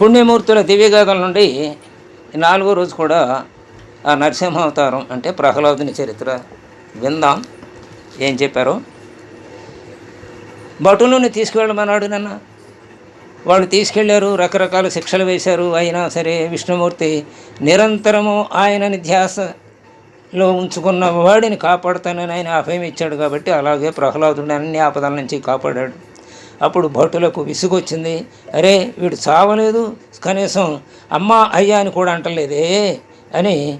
పుణ్యమూర్తుల దివ్యగాథల నుండి నాలుగో రోజు కూడా ఆ నరసింహావతారం అంటే ప్రహ్లాదుని చరిత్ర విందాం. ఏం చెప్పారో? భటులను తీసుకువెళ్ళమన్నాడు నన్న. వాళ్ళు తీసుకెళ్ళారు రకరకాల శిక్షలు వేశారు. అయినా సరే విష్ణుమూర్తి నిరంతరము ఆయనని ధ్యాసలో ఉంచుకున్న వాడిని కాపాడుతానని ఆయన అభయం ఇచ్చాడు కాబట్టి అలాగే ప్రహ్లాదుని అన్ని ఆపదల నుంచి కాపాడాడు. అప్పుడు భటులకు విసుగొచ్చింది. అరే వీడు చావలేదు కనీసం అమ్మ అయ్యా అని కూడా అంటలేదే అని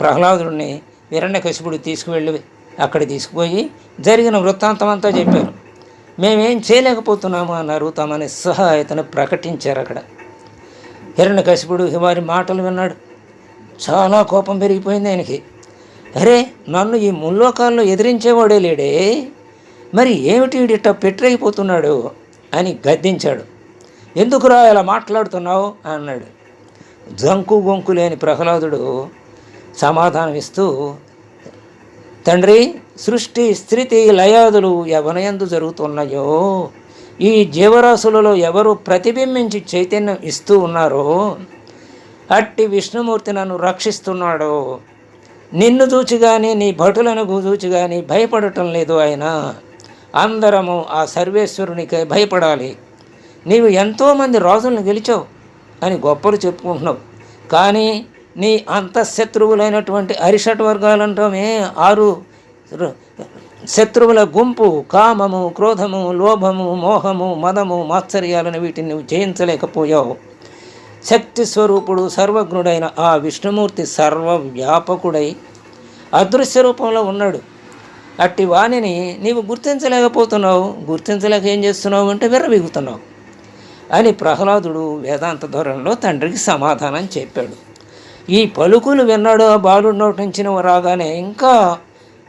ప్రహ్లాదుడిని హిరణ్యకశిపుడు తీసుకువెళ్ళి అక్కడ తీసుకుపోయి జరిగిన వృత్తాంతం అంతా చెప్పారు. మేమేం చేయలేకపోతున్నాము అన్నారు. తమని సహా ఇతను ప్రకటించారు అక్కడ. హిరణ్యకశిపుడు వారి మాటలు విన్నాడు. చాలా కోపం పెరిగిపోయింది ఆయనకి. అరే నన్ను ఈ ముల్లోకాల్లో ఎదిరించేవాడే లేడే? మరి ఏమిటి ఇట్ట పెట్టరైపోతున్నాడు అని గద్దించాడు. ఎందుకురా ఇలా మాట్లాడుతున్నావు అన్నాడు. జంకు గొంకు లేని ప్రహ్లాదుడు సమాధానం ఇస్తూ తండ్రి సృష్టి స్థితి లయాదులు ఎవనయందు జరుగుతున్నాయో ఈ జీవరాశులలో ఎవరు ప్రతిబింబించి చైతన్యం ఇస్తూ ఉన్నారో అట్టి విష్ణుమూర్తి నన్ను రక్షిస్తున్నాడో నిన్ను చూచి కానీ నీ భటులను చూచి కానీ భయపడటం లేదు ఆయన. అందరము ఆ సర్వేశ్వరునికి భయపడాలి. నీవు ఎంతోమంది రాజులను గెలిచావు అని గొప్పలు చెప్పుకుంటున్నావు. కానీ నీ అంతఃశత్రువులైనటువంటి అరిషట్ వర్గాలంటామే ఆరు శత్రువుల గుంపు కామము క్రోధము లోభము మోహము మదము మాత్సర్యాలను వీటిని నువ్వు జయించలేకపోయావు. శక్తి స్వరూపుడు సర్వజ్ఞుడైన ఆ విష్ణుమూర్తి సర్వవ్యాపకుడై అదృశ్య రూపంలో ఉన్నాడు. అట్టి వాణిని నీవు గుర్తించలేకపోతున్నావు. గుర్తించలేక ఏం చేస్తున్నావు అంటే విర్రబిగుతున్నావు అని ప్రహ్లాదుడు వేదాంత ధోరణిలో తండ్రికి సమాధానం చెప్పాడు. ఈ పలుకులు విన్నాడు ఆ బాలుడు నోటి నుంచి రాగానే ఇంకా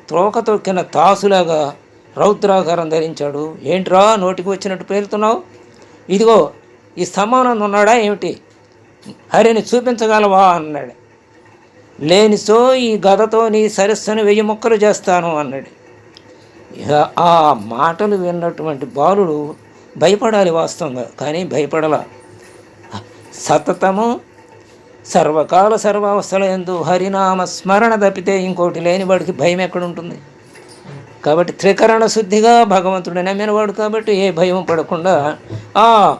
త్రోక తొక్కిన తాసులాగా రౌద్రాకారం ధరించాడు. ఏంట్రా నోటికి వచ్చినట్టు పేరుతున్నావు? ఇదిగో ఈ సమానంద ఉన్నాడా ఏమిటి? హరిని చూపించగలవా అన్నాడు. లేనిసో ఈ గదతో నీ సరస్సును వెయ్యి ముక్కలు చేస్తాను అన్నాడు. ఆ మాటలు విన్నటువంటి బాలుడు భయపడాలి వాస్తవంగా కానీ భయపడల. సతతము సర్వకాల సర్వావస్థల ఎందు హరినామ స్మరణ తప్పితే ఇంకోటి లేని వాడికి భయం ఎక్కడుంటుంది? కాబట్టి త్రికరణ శుద్ధిగా భగవంతుడు నమ్మినవాడు కాబట్టి ఏ భయం పడకుండా ఆ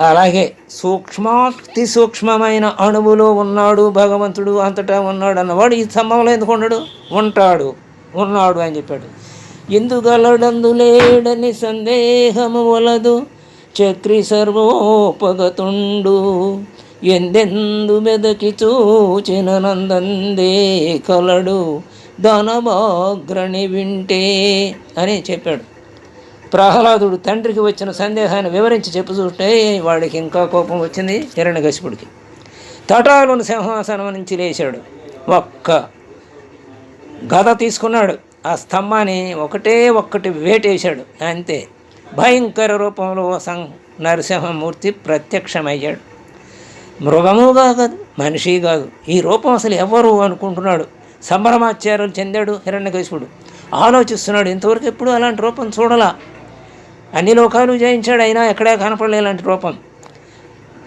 అలాగే సూక్ష్మాతి సూక్ష్మమైన అణువులో ఉన్నాడు భగవంతుడు అంతటా ఉన్నాడు అన్నవాడు ఈ స్తంభంలో ఎందుకు ఉండడు? ఉంటాడు. ఉన్నాడు అని చెప్పాడు. ఎందుగలడందులేడని సందేహము వలదు చక్రి సర్వోపగతుండు. ఎందెందు మెదకి చూచిన నందందే కలడు ధనమాగ్రణి వింటే అని చెప్పాడు. ప్రహ్లాదుడు తండ్రికి వచ్చిన సందేహాన్ని వివరించి చెప్పు చూస్తే వాడికి ఇంకా కోపం వచ్చింది హిరణ్యకశిపుడికి. తటాలును సింహాసనం నుంచి లేచాడు. ఒక్క గద తీసుకున్నాడు. ఆ స్తంభాన్ని ఒకటే ఒక్కటి వేటేశాడు. అంతే. భయంకర రూపంలో సం నరసింహమూర్తి ప్రత్యక్షమయ్యాడు. మృగము కాదు మనిషి కాదు. ఈ రూపం అసలు ఎవరు అనుకుంటున్నాడు. సంభ్రమాచార్యులు చెందాడు హిరణ్యకశిపుడు ఆలోచిస్తున్నాడు ఇంతవరకు ఎప్పుడు అలాంటి రూపం చూడలా. అన్ని లోకాలు జయించాడు అయినా ఎక్కడా కనపడలే ఇలాంటి రూపం.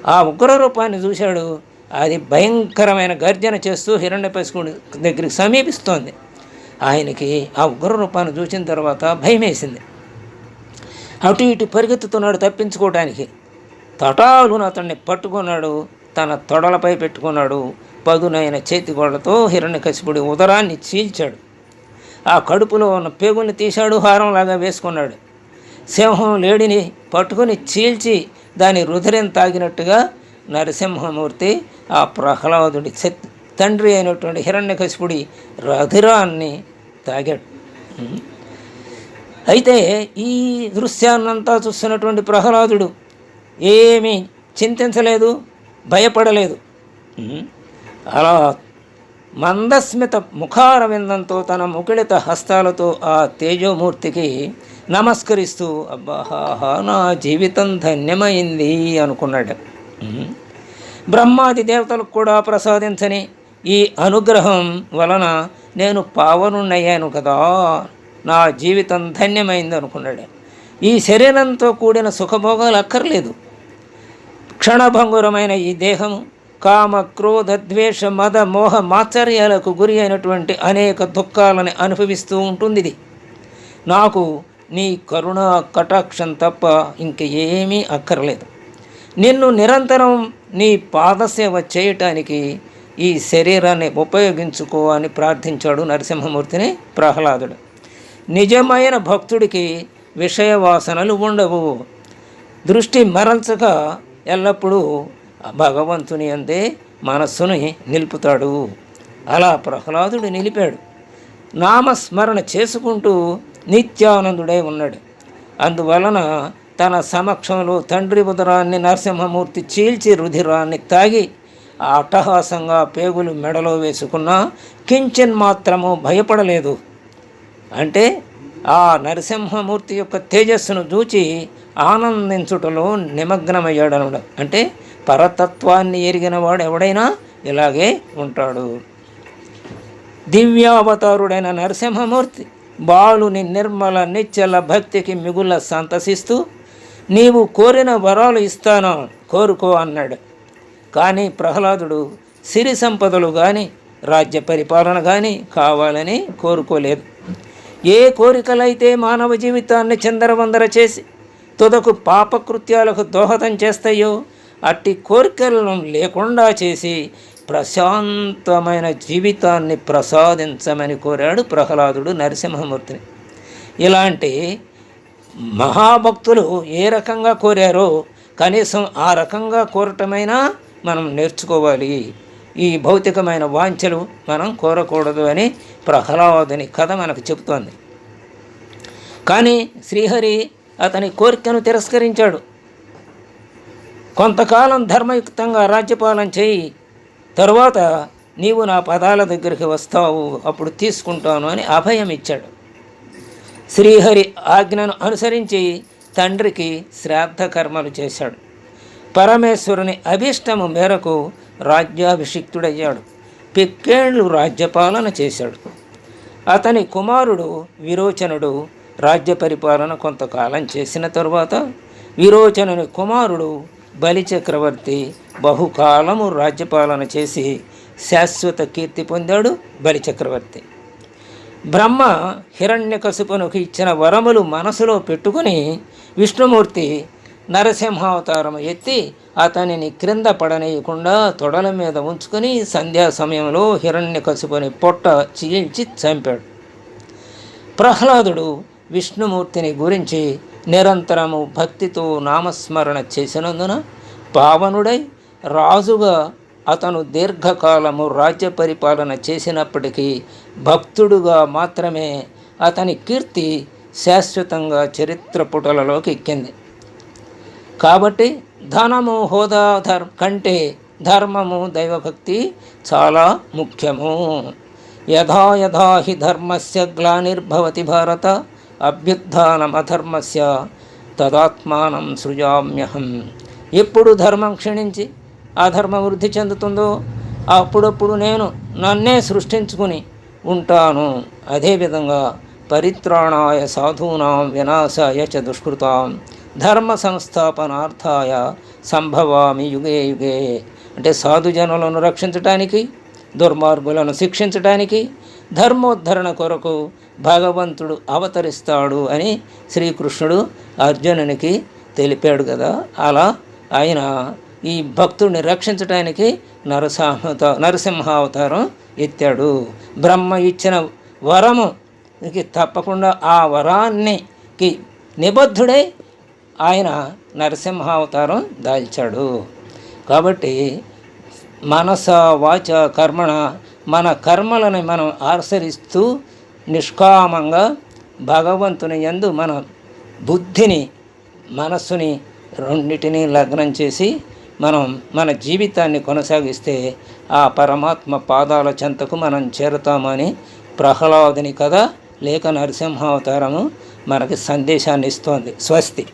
ఆ ఉగ్ర రూపాన్ని చూశాడు. అది భయంకరమైన గర్జన చేస్తూ హిరణ్యకశిపుడి దగ్గరికి సమీపిస్తోంది. ఆయనకి ఆ ఉగ్ర రూపాన్ని చూసిన తర్వాత భయం వేసింది అటు ఇటు పరిగెత్తుతున్నాడు తప్పించుకోవడానికి తటాలును అతన్ని పట్టుకున్నాడు తన తొడలపై పెట్టుకున్నాడు. పదునైన చేతిగోళ్ళతో హిరణ్యకశిపుడి ఉదరాన్ని చీల్చాడు. ఆ కడుపులో ఉన్న పేగుని తీశాడు హారంలాగా వేసుకున్నాడు. సింహం లేడిని పట్టుకుని చీల్చి దాని రుధిరం తాగినట్టుగా నరసింహమూర్తి ఆ ప్రహ్లాదుడి తండ్రి అయినటువంటి హిరణ్యకశిపుడి రధిరాన్ని తాగాడు. అయితే ఈ దృశ్యాన్నంతా చూస్తున్నటువంటి ప్రహ్లాదుడు ఏమీ చింతించలేదు భయపడలేదు. అలా మందస్మిత ముఖారవిందంతో తన ముకిళిత హస్తాలతో ఆ తేజోమూర్తికి నమస్కరిస్తూ అబ్బాహా నా జీవితం ధన్యమైంది అనుకున్నాడు. బ్రహ్మాది దేవతలకు కూడా ప్రసాదించని ఈ అనుగ్రహం వలన నేను పావనున్నయ్యాను కదా. నా జీవితం ధన్యమైంది అనుకున్నాడు. ఈ శరీరంతో కూడిన సుఖభోగాలు అక్కర్లేదు. క్షణభంగురమైన ఈ దేహము కామ క్రోధ ద్వేష మద మోహ మాత్సర్యాలకు గురి అయినటువంటి అనేక దుఃఖాలను అనుభవిస్తూ ఉంటుంది ఇది నాకు నీ కరుణ కటాక్షం తప్ప ఇంక ఏమీ అక్కర్లేదు. నిన్ను నిరంతరం నీ పాదసేవ చేయటానికి ఈ శరీరాన్ని ఉపయోగించుకో అని ప్రార్థించాడు నరసింహమూర్తిని ప్రహ్లాదుడు. నిజమైన భక్తుడికి విషయ వాసనలు ఉండవు. దృష్టి మరల్చక ఎల్లప్పుడూ భగవంతుని అందే మనస్సుని నిలుపుతాడు. అలా ప్రహ్లాదుడు నిలిపాడు. నామస్మరణ చేసుకుంటూ నిత్యానందుడై ఉన్నాడు. అందువలన తన సమక్షంలో తండ్రి ఉదరాన్ని నరసింహమూర్తి చీల్చి రుధిరాన్ని తాగి అట్టహాసంగా పేగులు మెడలో వేసుకున్నా కించెన్ మాత్రము భయపడలేదు. అంటే ఆ నరసింహమూర్తి యొక్క తేజస్సును చూచి ఆనందించుటలో నిమగ్నమయ్యాడనమాట. అంటే పరతత్వాన్ని ఎరిగిన వాడు ఎవడైనా ఇలాగే ఉంటాడు. దివ్యావతారుడైన నరసింహమూర్తి బాలుని నిర్మల నిశ్చల భక్తికి మిగుల సంతసిస్తూ నీవు కోరిన వరాలు ఇస్తాను కోరుకో అన్నాడు. కానీ ప్రహ్లాదుడు సిరి సంపదలు కానీ రాజ్య పరిపాలన కానీ కావాలని కోరుకోలేదు. ఏ కోరికలైతే మానవ జీవితాన్ని చందరవందర చేసి తుదకు పాపకృత్యాలకు దోహదం చేస్తాయో అట్టి కోరికలను లేకుండా చేసి ప్రశాంతమైన జీవితాన్ని ప్రసాదించమని కోరాడు ప్రహ్లాదుడు నరసింహమూర్తిని. ఇలాంటి మహాభక్తులు ఏ రకంగా కోరారో కనీసం ఆ రకంగా కోరటమైనా మనం నేర్చుకోవాలి. ఈ భౌతికమైన వాంఛలు మనం కోరకూడదు అని ప్రహ్లాదుని కథ మనకు చెబుతోంది. కానీ శ్రీహరి అతని కోరికను తిరస్కరించాడు. కొంతకాలం ధర్మయుక్తంగా రాజ్యపాలన చేయి తరువాత నీవు నా పదాల దగ్గరికి వస్తావు అప్పుడు తీసుకుంటాను అని అభయం ఇచ్చాడు శ్రీహరి ఆజ్ఞను అనుసరించి తండ్రికి శ్రాద్ధ కర్మలు చేశాడు. పరమేశ్వరుని అభీష్టము మేరకు రాజ్యాభిషిక్తుడయ్యాడు. పిక్కేండ్లు రాజ్యపాలన చేశాడు. అతని కుమారుడు విరోచనుడు రాజ్య పరిపాలన కొంతకాలం చేసిన తరువాత విరోచనుని కుమారుడు బలిచక్రవర్తి బహుకాలము రాజ్యపాలన చేసి శాశ్వత కీర్తి పొందాడు బలిచక్రవర్తి. బ్రహ్మ హిరణ్యకశిపునికి ఇచ్చిన వరములు మనసులో పెట్టుకుని విష్ణుమూర్తి నరసింహావతారం ఎత్తి అతనిని క్రింద పడనేయకుండా తొడల మీద ఉంచుకొని సంధ్యా సమయంలో హిరణ్యకశిపుని పొట్ట చీల్చి చంపాడు. ప్రహ్లాదుడు విష్ణుమూర్తిని గురించి నిరంతరము భక్తితో నామస్మరణ చేసినందున పావనుడై రాజుగా అతను దీర్ఘకాలము రాజ్య పరిపాలన చేసినప్పటికీ భక్తుడుగా మాత్రమే అతని కీర్తి శాశ్వతంగా చరిత్ర పుటలలోకి ఎక్కింది. కాబట్టి ధనము హోదా ధర్ కంటే ధర్మము దైవభక్తి చాలా ముఖ్యము. యథా యథా హి ధర్మస్య గ్లానిర్భవతి భారత అభ్యుత్నమధర్మస్య తదాత్మానం సృజామ్యహం. ఎప్పుడు ధర్మం క్షీణించి అధర్మం వృద్ధి చెందుతుందో అప్పుడప్పుడు నేను నన్నే సృష్టించుకుని ఉంటాను. అదేవిధంగా పరిత్రాణాయ సాధూనాం వినాశాయ చ దుష్కృతాం ధర్మ సంస్థాపనార్థాయ సంభవామి యుగే యుగే. అంటే సాధుజనులను రక్షించటానికి దుర్మార్గులను శిక్షించటానికి ధర్మోద్ధరణ కొరకు భగవంతుడు అవతరిస్తాడు అని శ్రీకృష్ణుడు అర్జునునికి తెలిపాడు కదా. అలా ఆయన ఈ భక్తుడిని రక్షించడానికి నరసింహ నరసింహావతారం ఎత్తాడు. బ్రహ్మ ఇచ్చిన వరము తప్పకుండా ఆ వరాన్నికి నిబద్ధుడై ఆయన నరసింహావతారం దాల్చాడు. కాబట్టి మనస వాచ కర్మణ మన కర్మలను మనం ఆచరిస్తూ నిష్కామంగా భగవంతుని యందు మన బుద్ధిని మనస్సుని రెండింటినీ లగ్నం చేసి మనం మన జీవితాన్ని కొనసాగిస్తే ఆ పరమాత్మ పాదాల చెంతకు మనం చేరుతామని ప్రహ్లాదుని కథ లేక నరసింహావతారము మనకి సందేశాన్ని ఇస్తోంది. స్వస్తి.